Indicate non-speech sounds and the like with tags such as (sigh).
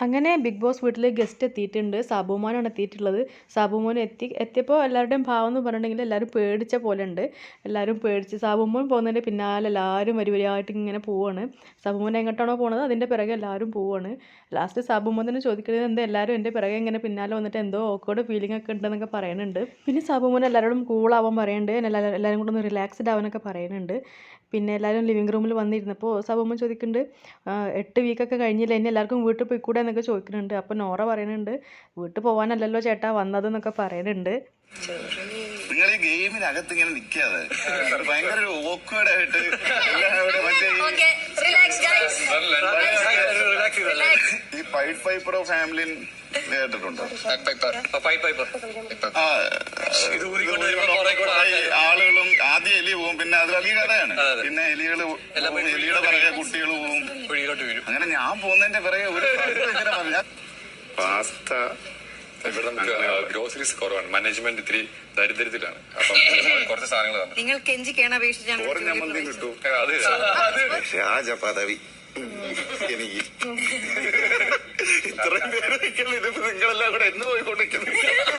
അങ്ങനെ big boss വീട്ടിൽ guest എത്തിയിട്ടുണ്ട്. സാബുമോനാണ് എത്തിയിട്ടുള്ളത്. സാബുമോൻ എത്തി എത്തിയപ്പോൾ എല്ലാവരുടെയും ഭാവം എന്ന് പറഞ്ഞിട്ടുണ്ടെങ്കിൽ എല്ലാവരും പേടിച്ച പോലെ ഉണ്ട് എല്ലാവരും പേടിച്ച് സാബുമോൻ പോകുന്നതിന്റെ പിന്നാലെ എല്ലാവരും വരി വരിയായിട്ട് ഇങ്ങനെ പോവാണ്. സാബുമോൻ എങ്ങോട്ടാണോ പോണത്? അതിന്റെ പിറകെ എല്ലാവരും പോവാണ്. ലാസ്റ്റ് സാബുമോൻ തന്നെ ചോദിക്കുന്നത് എന്താ എല്ലാവരും എന്റെ പിറകെ ഇങ്ങനെ പിന്നാലെ വന്നിട്ട് എന്തോ ഓക്കോട് ഫീലിംഗ് ഒക്കെ ഉണ്ടെന്നൊക്കെ പറയുന്നുണ്ട്. പിന്നെ സാബുമോൻ എല്ലാവരോടും കൂളാവാൻ പറയുന്നുണ്ട്. എല്ലാ- എല്ലാവരും കൂടെ ഒന്ന് റിലാക്സ്ഡ് ആവാനൊക്കെ പറയുന്നുണ്ട്. പിന്നെ എല്ലാവരും ലിവിംഗ് റൂമിൽ വന്നിരുന്നപ്പോൾ സാബുമോൻ ചോദിക്കുന്നുണ്ട് "ആ, എട്ട് വീക്കൊക്കെ കഴിഞ്ഞില്ല? ഇനി എല്ലാവർക്കും വീട്ടിൽ പോയിക്കൂടെ? എന്നൊക്കെ ചോദിക്കുന്നുണ്ട്. അപ്പോൾ നോറ പറയുന്നുണ്ട് വീട്ടിൽ പോകാനല്ലല്ലോ ചേട്ടാ വന്നത് എന്നൊക്കെ പറയുന്നുണ്ട്. നിങ്ങൾ ഈ ഗെയിമിനകത്ത് ഇങ്ങനെ നിൽക്കാതെ ഭയങ്കര ഒരു ഓക്വേർഡ് ആയിട്ട് ഈ- പൈപ്പറോ കേട്ടിട്ടുണ്ടോ ആ, ഈ ആളുകളും ആദ്യം എലി പോവും പിന്നെ അത് വലിയ കഥയാണ്. പിന്നെ എലികൾ എലിയുടെ പിറകെ കുട്ടികൾ പോവും അങ്ങനെ ഞാൻ പോകുന്നതിന്റെ പിറകെ ഒരു ഇങ്ങനെ പാസ്ത ഇവിടെ നമുക്ക് ഗ്രോസറീസ് കുറവാണ്. മാനേജ്മെന്റ് ഇത്തിരി ദരിദ്രത്തിലാണ്. അപ്പം (laughs) കുറച്ച് സാധനങ്ങൾ തന്നു. നിങ്ങൾ കെഞ്ചിക്കാണ് അപേക്ഷിച്ചാണ് ചോറ് ചമ്മന്തി കിട്ടും അത് ആ പദവി എനിക്ക് ഇത്രയും പേര് ഇതിപ്പോ നിങ്ങളെല്ലാം കൂടെ എന്ന് പോയിക്കൊണ്ടിരിക്കുന്നു.